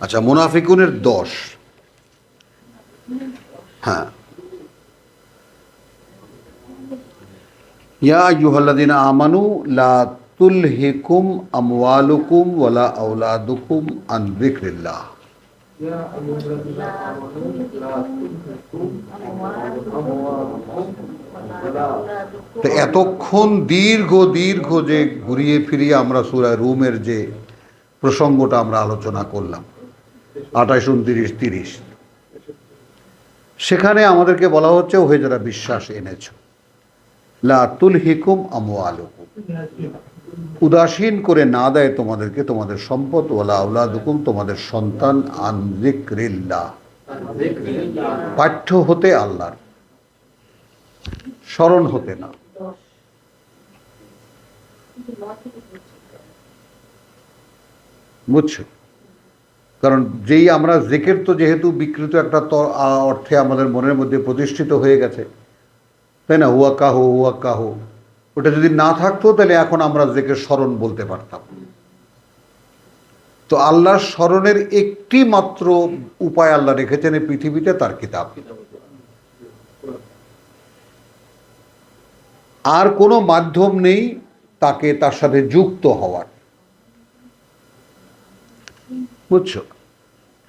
আচ্ছা মুনাফিকুনের দশ। হ্যাঁ। আমানু লা তুলহিকুম আমওয়ালুকুম ওয়ালা আওলাদুকুম আন যিকরিল্লাহ। এতক্ষণ দীর্ঘ দীর্ঘ যে ঘুরিয়ে ফিরিয়ে আমরা সুরায় রুমের যে প্রসঙ্গটা আমরা আলোচনা করলাম। আঠাশ, উনত্রিশ, তিরিশ। সেখানে আমাদেরকে বলা হচ্ছে, ওহে যারা বিশ্বাস এনেছ লাতুল লা তুলহিকুম আমওয়ালুকুম। উদাসীন করে না দেয় তোমাদেরকে, তোমাদের সম্পদ ওলা আউলাদুকুম তোমাদের সন্তান, আন যিকরিল্লাহ। পাঠ্য হতে আল্লাহর, স্মরণ হতে না। বুঝছ? কারণ যেই আমরা জেকের তো যেহেতু বিকৃত একটা অর্থে আমাদের মনের মধ্যে প্রতিষ্ঠিত হয়ে গেছে, তাই না? হুয়া কাহো হুয়া কাহো। ওটা যদি না থাকতো, তাহলে এখন আমরা জেকের স্মরণ বলতে পারতাম। তো আল্লাহর স্মরণের একটি মাত্র উপায় আল্লাহ রেখেছেন এই পৃথিবীতে, তার কিতাব। আর কোনো মাধ্যম নেই তাকে তার সাথে যুক্ত হওয়ার। বুঝছ?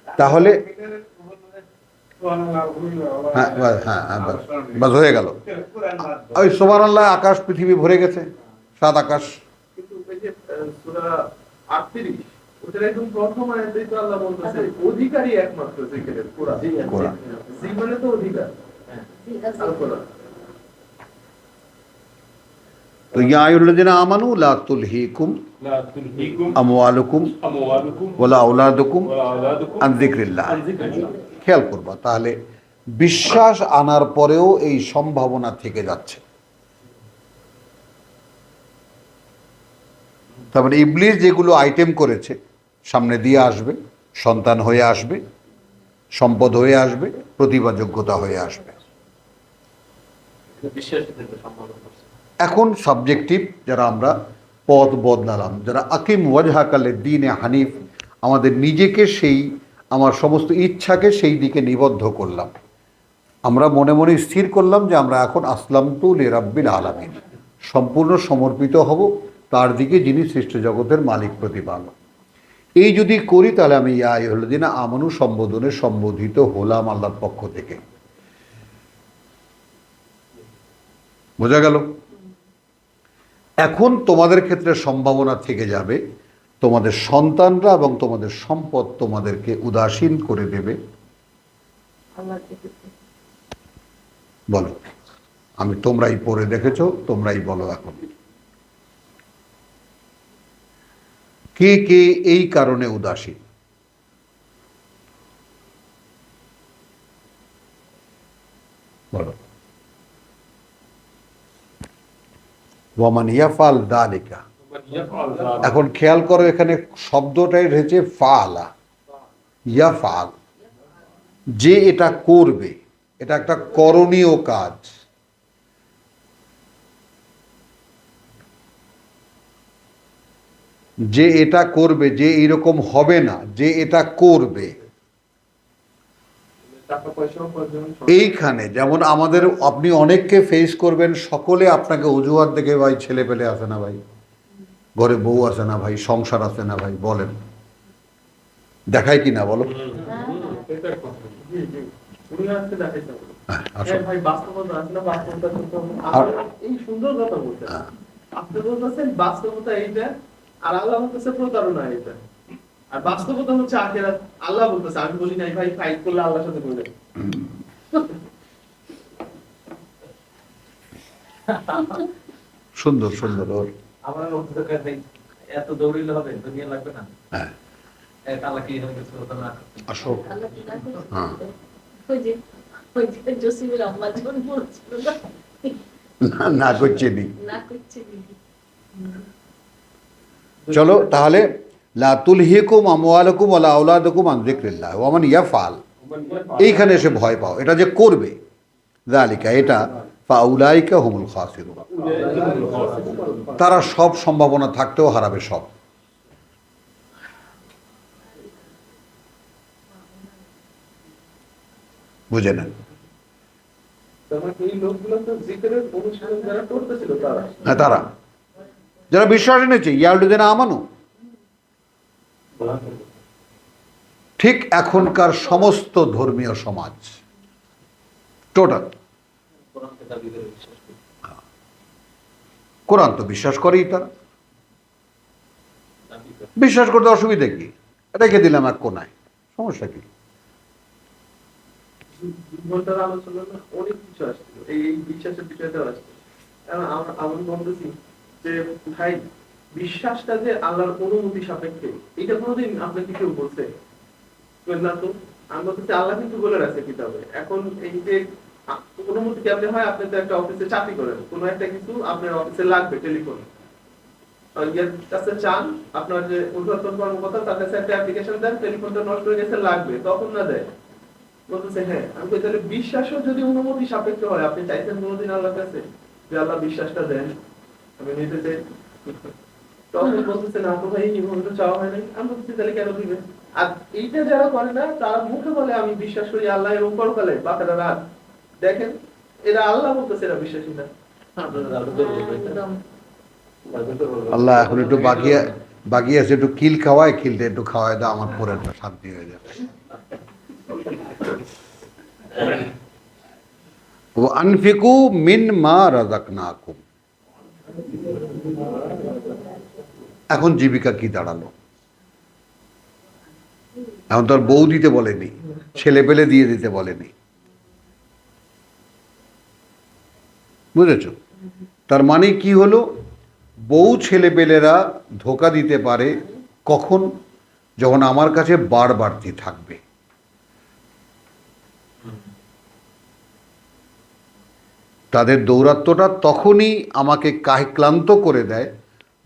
তাহলে হ্যাঁ হ্যাঁ হ্যাঁ বাস হয়ে গেল। ওই সোমান আল্লাহ আকাশ পৃথিবী ভরে গেছে সাত আকাশ। কিন্তু ওই যে আহ, সূরা 38 ওটার একদম প্রথম আয়াতেই তো আল্লাহ বলতেছে অধিকারী একমাত্র জিকিরের কোরআন কোরআন। জি মানে তো অধিকার ইয়ায়ুল্লাদিন খেয়াল করবা তাহলে বিশ্বাস আনার পরেও এই সম্ভাবনা থেকে যাচ্ছে। তারপরে ইবলিস যেগুলো আইটেম করেছে সামনে দিয়ে আসবে সন্তান হয়ে আসবে সম্পদ হয়ে আসবে প্রতিভা যোগ্যতা হয়ে আসবে। এখন সাবজেক্টিভ যারা আমরা পথ বদলালাম, যারা আকিম ওয়াজহাকালে দিনে হানিফ, আমাদের নিজেকে সেই, আমার সমস্ত ইচ্ছাকে সেই দিকে নিবদ্ধ করলাম। আমরা মনে মনে স্থির করলাম যে আমরা এখন আসলাম তু লিরাব্বিল আলামিন, সম্পূর্ণ সমর্পিত হব, তার দিকে যিনি সৃষ্ট জগতের মালিক প্রতিপালক এই যদি করি তাহলে আমি ইয়াই ইয়া ইহলদিনা আমানু সম্বোধনে সম্বোধিত হলাম আল্লাহর পক্ষ থেকে। বোঝা গেল? এখন তোমাদের ক্ষেত্রে সম্ভাবনা থেকে যাবে তোমাদের সন্তানরা এবং তোমাদের সম্পদ তোমাদেরকে উদাসীন করে দেবে। বলো আমি তোমরাই পড়ে দেখেছ তোমরাই বলো এখন। কে কে এই কারণে উদাসীন? বলো। ওয়ামান ইয়াফাল দালিকা। এখন খেয়াল করো, এখানে শব্দটাই রয়েছে ফালা ইয়াফাল যে এটা করবে, এটা একটা করণীয় কাজ। যে এটা করবে, যে এরকম হবে না, যে এটা করবে। এইখানে যেমন আমাদের আপনি অনেককে ফেস করবেন সকলে আপনাকে অজুহাত দেখে ভাই ছেলে পেলে আসে না ভাই। ঘরে বউ আসে না ভাই সংসার আসে না ভাই বলেন। দেখায় কি না বলো হ্যাঁ, হ্যাঁ কথা বলছেন। হ্যাঁ। আপনি বলতেছেন বাস্তবতা এইটা আর আল্লাহ বলতেছে প্রতারণা এইটা। আর বাস্তবতা হচ্ছে আখেরাত। আল্লাহ বলতেছে আমি বলি নাই ভাই ফাইট করলে আল্লাহর সাথে করলে সুন্দর সুন্দর। ওর আমার এত দৌড়িলে হবে দুনিয়া লাগবে না। হ্যাঁ। আল্লাহ কি এখানে কিছু হতো না? আসো। হ্যাঁ। ওই যে ওই যে জসিমের আম্মা যখন বলছিল। না না, না করছে না করছে চলো তাহলে লাতুল হিকুম আমওয়ালকুম আলা আউলাদকুম আন জিক্রিল্লাহ ওমান ইয়াফাল এইখানে এসে ভয় পাও। এটা যে করবে জালিকা এটা পাউলাইকা হুমুল খাসির তারা সব সম্ভাবনা থাকতেও হারাবে সব। বুঝে নেন? হ্যাঁ তারা। যারা বিশ্বাস এনেছে ইয়ারুদ্দিন আমানু। ঠিক এখনকার সমস্ত ধর্মীয় সমাজ। টোটাল কোরআন তো বিশ্বাস করেই তারা। বিশ্বাস করতে অসুবিধা কি? রেখে দিলাম এক কোনায়। সমস্যা কি? অনেক কিছু আসছিল। এই বিশ্বাসের বিষয়টাও আসছিল। আমি যে ভাই বিশ্বাসটা যে আল্লাহর অনুমতি সাপেক্ষে, এটা কোনোদিন আপনাকে কেউ বলছে? তো? আমি বলতেছি আল্লাহ কিন্তু বলে রাখছে কিতাবে। এখন এই যে অনুমতি কেমনে হয়? আপনি তো একটা অফিসে চাকরি করেন। কোনো একটা কিছু আপনার অফিসে লাগবে, টেলিফোন। চান, আপনার যে উদ্বোধন কর্মকর্তা, তার কাছে একটা অ্যাপ্লিকেশন দেন, টেলিফোনটা নষ্ট হয়ে গেছে, লাগবে। তখন না দেয়। বলতেছে হ্যাঁ আমি তাহলে বিশ্বাসও যদি অনুমতি সাপেক্ষ হয়, আপনি চাইছেন কোনোদিন আল্লাহর কাছে যে আল্লাহ বিশ্বাসটা দেন? আমি নিতে চাই তখন বলতেছে না তো ভাই এইভাবে তো চাওয়া হয় নাই। আমি বলতেছি তাহলে কেন দিবে? আর এইটা যারা করে না, তারা মুখে বলে, আমি বিশ্বাস করি আল্লাহ এবং পরকালে বাকিরা রাত দেখেন, এরা আল্লাহ বলতেছে, এরা বিশ্বাসী না। আল্লাহ এখন একটু বাকি বাকি আছে, একটু কিল খাওয়ায় কিলটা একটু খাওয়ায় দাও, আমার পরে একটা শান্তি হয়ে যাবে। ও আনফিকু মিন মা রাজাকনাকুম এখন জীবিকা কি দাঁড়াল? এখন তোর বউ দিতে বলেনি, ছেলে পেলে দিয়ে দিতে বলেনি। বুঝেছ? তার মানে কি হলো? বউ ছেলেপেলেরা ধোকা দিতে পারে কখন? যখন আমার কাছে বার বাড়তি থাকবে। তাদের দৌরাত্মটা তখনই আমাকে ক্লান্ত করে দেয়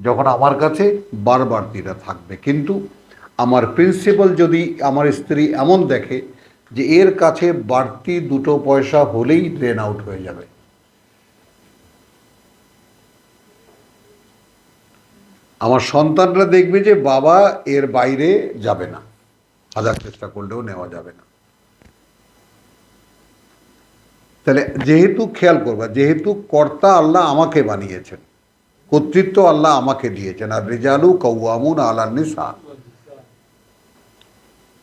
যখন আমার কাছে বার বাড়তিটা থাকবে। কিন্তু আমার প্রিন্সিপাল যদি আমার স্ত্রী এমন দেখে যে এর কাছে বাড়তি দুটো পয়সা হলেই ড্রেন আউট হয়ে যাবে। আমার সন্তানরা দেখবে যে বাবা এর বাইরে যাবে না। হাজার চেষ্টা করলেও নেওয়া যাবে না। তাহলে যেহেতু খেয়াল করবা, যেহেতু কর্তা আল্লাহ আমাকে বানিয়েছেন কর্তৃত্ব আল্লাহ আমাকে দিয়েছেন। আর রেজালু কৌয়ামুন আল্লাহ নিসা।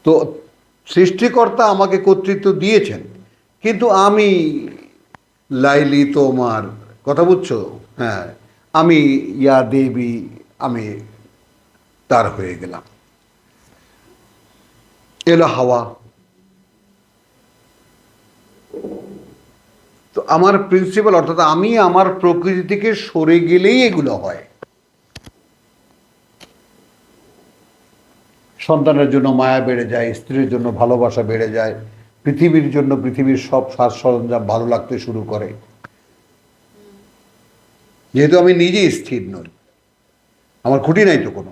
তো সৃষ্টিকর্তা আমাকে কর্তৃত্ব দিয়েছেন। কিন্তু আমি লাইলি তোমার, কথা বুঝছ? হ্যাঁ আমি ইয়া দেবী, আমি তার হয়ে গেলাম। এলো হাওয়া। তো আমার প্রিন্সিপাল অর্থাৎ আমি আমার প্রকৃতি থেকে সরে গেলেই এগুলো হয়। সন্তানের জন্য মায়া বেড়ে যায়, স্ত্রীর জন্য ভালোবাসা বেড়ে যায়, পৃথিবীর জন্য পৃথিবীর সব সাজ সরঞ্জাম ভালো লাগতে শুরু করে। যেহেতু আমি নিজেই স্থির নই, আমার খুঁটি নাই তো কোনো।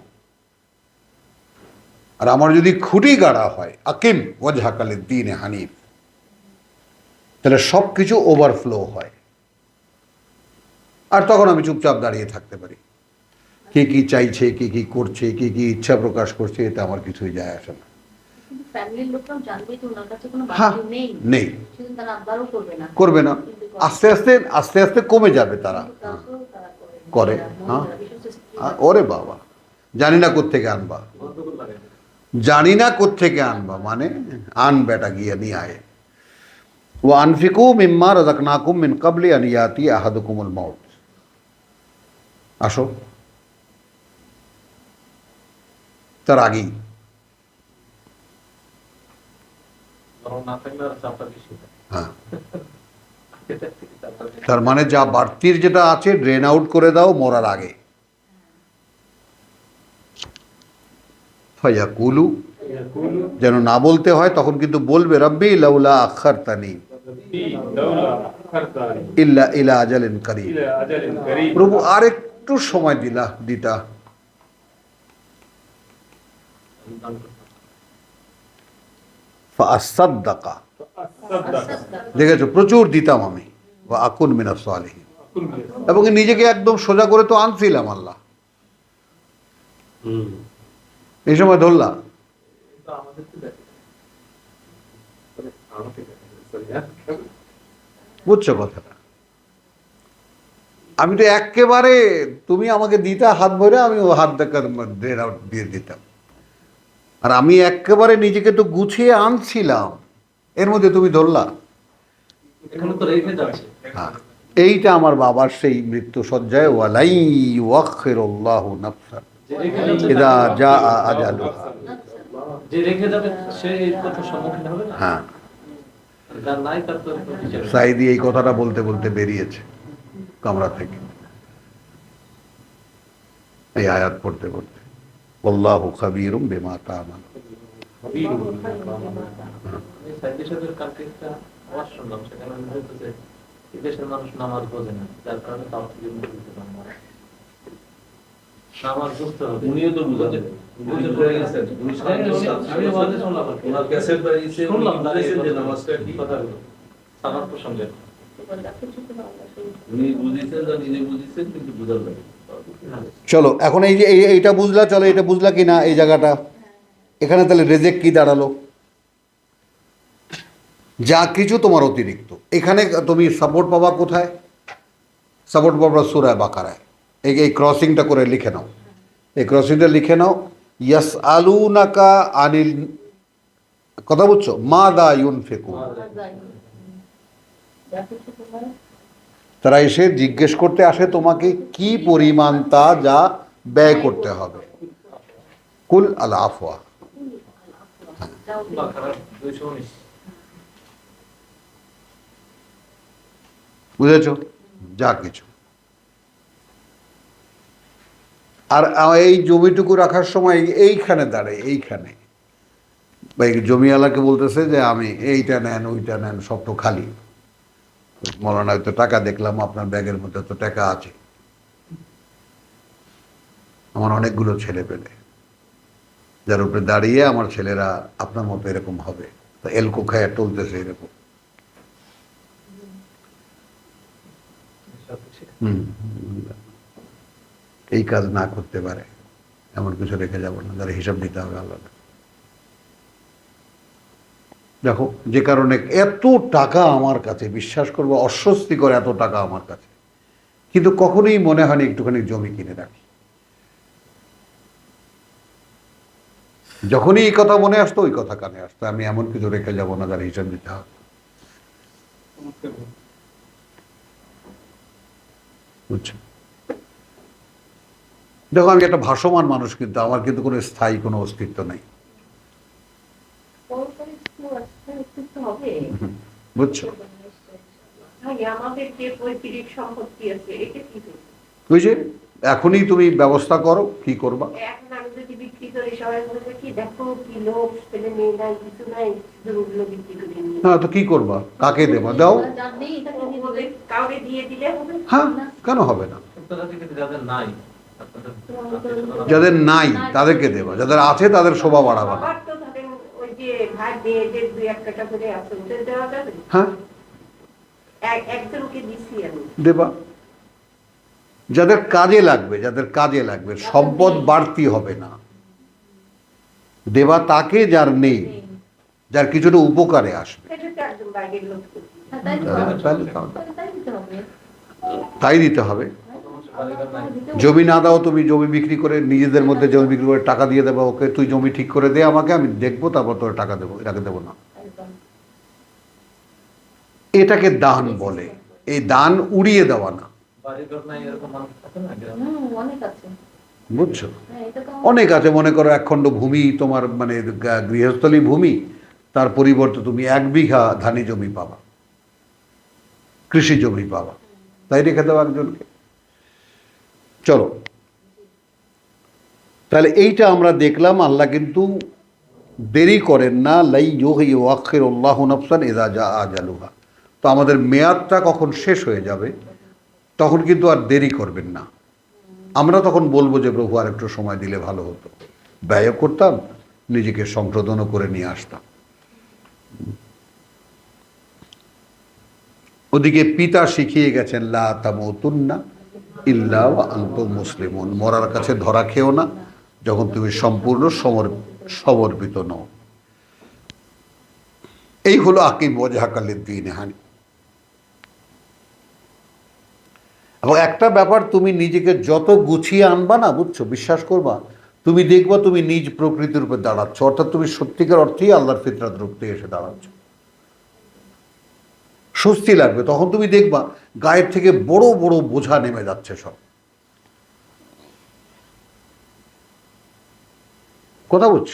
আর আমার যদি খুঁটি গাড়া হয়, আকিম ওয়াজহাকালের দিন হানিফ। তাহলে সব কিছু ওভারফ্লো হয়। আর তখন আমি চুপচাপ দাঁড়িয়ে থাকতে পারি। কে কি চাইছে কে কি করছে কে কি ইচ্ছা প্রকাশ করছে এতে আমার কিছুই যায় আসে না। হ্যাঁ নেই। করবে না। আস্তে আস্তে আস্তে আস্তে কমে যাবে তারা। করে। হ্যাঁ। ওরে বাবা। জানি না কোত্থেকে আনবা। জানি না কোত্থেকে আনবা মানে আন বেটা গিয়ে নিয়ে আয়। ও আনফিকু মিম্মা রাজাকনাকুম মিন কাবলি আনিয়াতি আহাদুকুমুল মৌত আসো তার আগেই হ্যাঁ তার মানে যা বাড়তির যেটা আছে ড্রেন আউট করে দাও মরার আগে ফয়াকুলু যেন না বলতে হয় তখন কিন্তু বলবে রব্বি লাউলা আখার তানি ইল্লা ইলা আজালিন প্রভু আর একটু সময় দিলা দিতা। দেখেছ প্রচুর দিতাম আমি। আকুন মিনাফ সালেহী এবং নিজেকে একদম সোজা করে তো আনছিলাম আল্লাহ। এই সময় ধরলাম বুঝছ কথাটা? আমি তো একেবারে তুমি আমাকে দিতা হাত ভরে আমি ও হাত দিয়ে দিতাম। আর আমি একেবারে নিজেকে তো গুছিয়ে আনছিলাম। এর মধ্যে তুমি ধরলা। হ্যাঁ এইটা আমার বাবার সেই মৃত্যু সজ্জায় ওয়ালাই যে আজালু হ্যাঁ। সাইদি এই কথাটা বলতে বলতে বেরিয়েছে কামরা থেকে। এই আয়াত পড়তে পড়তে। আল্লাহু খাবীরুম বিমা সেখানে দেশের মানুষ নামাজ বোঝে না যার কারণে তাও থেকে দিতে পারে না। নামাজ বুঝতে হবে উনিও তো বুঝাবেন উনি তো গেছেন। উনি সামনে উনি- আমি ওয়াজে শুনলাম ওনার ক্যাসেট বাড়িয়েছে শুনলাম। না যে নামাজটা কি কথাগুলো সালাম প্রসঙ্গে। উনি বুঝেছেন বা নিজে বুঝেছেন কিন্তু বুঝার চলো এখন এই যে এই- এইটা বুঝলা চলো এটা বুঝলা কি না এই জায়গাটা? এখানে তাহলে রেজেক কি দাঁড়াল? যা কিছু তোমার অতিরিক্ত। এখানে তুমি সাপোর্ট পাবা কোথায়? সাপোর্ট পাবা সুরায় বাকারায় এই এই ক্রসিংটা করে লিখে নাও। এই ক্রসিংটা লিখে নাও ইয়াস আলু নাকা আনিল কথা বুঝছ? মা দা ইউন ফেকু তারা এসে জিজ্ঞেস করতে আসে তোমাকে কি পরিমাণ তা যা ব্যয় করতে হবে। কুল আল আফওয়া। বুঝেছ? যা কিছু। আর এই জমিটুকু রাখার সময় এইখানে দাঁড়ায় এইখানে। জমিওয়ালাকে বলতেছে যে, আমি এইটা নেন, ওইটা নেন, সব তো খালি। মৌলানা হয়তো টাকা দেখলাম, আপনার ব্যাগের মধ্যে তো টাকা আছে। আমার অনেকগুলো ছেলে পেলে, যার উপরে দাঁড়িয়ে আমার ছেলেরা আপনার মতো এরকম হবে। তা এলকো খায়া টলতেছে এরকম। হুম। এই কাজ না করতে পারে এমন কিছু রেখে যাব না তার হিসাব দিতে হবে আলাদা দেখো যে কারণে এত টাকা আমার কাছে বিশ্বাস করব অস্বস্তিকর এত টাকা আমার কাছে কিন্তু কখনোই মনে হয়নি একটুখানি জমি কিনে রাখি। যখনই এই কথা মনে আসতো ওই কথা কানে আসতো আমি এমন কিছু রেখে যাব না তার হিসাব দিতে হবে। বুঝছ দেখো আমি একটা ভাসমান মানুষ কিন্তু আমার কিন্তু কোনো স্থায়ী কোনো অস্তিত্ব নেই। বুঝছ? ভাই যে এখনই তুমি ব্যবস্থা করো কি করবা? এখন আমি যদি বিক্রি করি সবাই বলবে কি দেখো কি লোক ছেলে মেয়ে নাই কিছু নাই জমিগুলো বিক্রি করে নিয়ে হ্যাঁ তো কি করবা? কাকে দেবা? দাও। হ্যাঁ কেন হবে না? যাদের নাই তাদেরকে দেবা। যাদের আছে তাদের শোভা বাড়াবা দেওয়া হ্যাঁ। এক- একজনকে দিছি আমি। দেবা। যাদের কাজে লাগবে যাদের কাজে লাগবে সম্পদ বাড়তি হবে না। দেবা তাকে যার নেই যার কিছুটা উপকারে আসবে। হ্যাঁ, তাই দিতে হবে। জমি না দাও, তুমি জমি বিক্রি করে নিজেদের মধ্যে জমি বিক্রি করে টাকা দিয়ে দেবো, ওকে তুই জমি ঠিক করে দে আমাকে, আমি দেখব, তারপর তোর টাকা দেবো, এটাকে দেবো না। এটাকে দান বলে। এই দান উড়িয়ে দেওয়া না। বুঝছ? অনেক আছে, মনে করো একখণ্ড ভূমি তোমার মানে গৃহস্থলী ভূমি, তার পরিবর্তে তুমি এক বিঘা ধানি জমি পাবা। কৃষি জমি পাবা। তাই রেখে দাও একজনকে। চলো। তাহলে এইটা আমরা দেখলাম, আল্লাহ কিন্তু দেরি করেন না, লাই ওয়াক্ষের আল্লাহ নফসান এদা যা আজালুহা। তো আমাদের মেয়াদটা কখন শেষ হয়ে যাবে, তখন কিন্তু আর দেরি করবেন না। আমরা তখন বলব যে, প্রভু, আর একটু সময় দিলে ভালো হতো। ব্যয় করতাম, নিজেকে সংশোধনও করে নিয়ে আসতাম। ওদিকে পিতা শিখিয়ে গেছেন, লা তামুতুন্না ইল্লা আনতুম মুসলিমুন। মরার কাছে ধরা খেও না, যখন তুমি সম্পূর্ণ সমর সমর্পিত নও। এই হলো আকিম ওয়াজহাকালের দিন হানি। এবং একটা ব্যাপার, তুমি নিজেকে যত গুছিয়ে আনবা না, বুঝছ? বিশ্বাস করবা, তুমি দেখবা তুমি নিজ প্রকৃতির উপর দাঁড়াচ্ছ, অর্থাৎ তুমি সত্যিকার অর্থেই আল্লাহর ফিতরাত রূপতে এসে দাঁড়াচ্ছ। স্বস্তি লাগবে। তখন তুমি দেখবা গায়ের থেকে বড় বড় বোঝা নেমে যাচ্ছে সব। কথা বুঝছ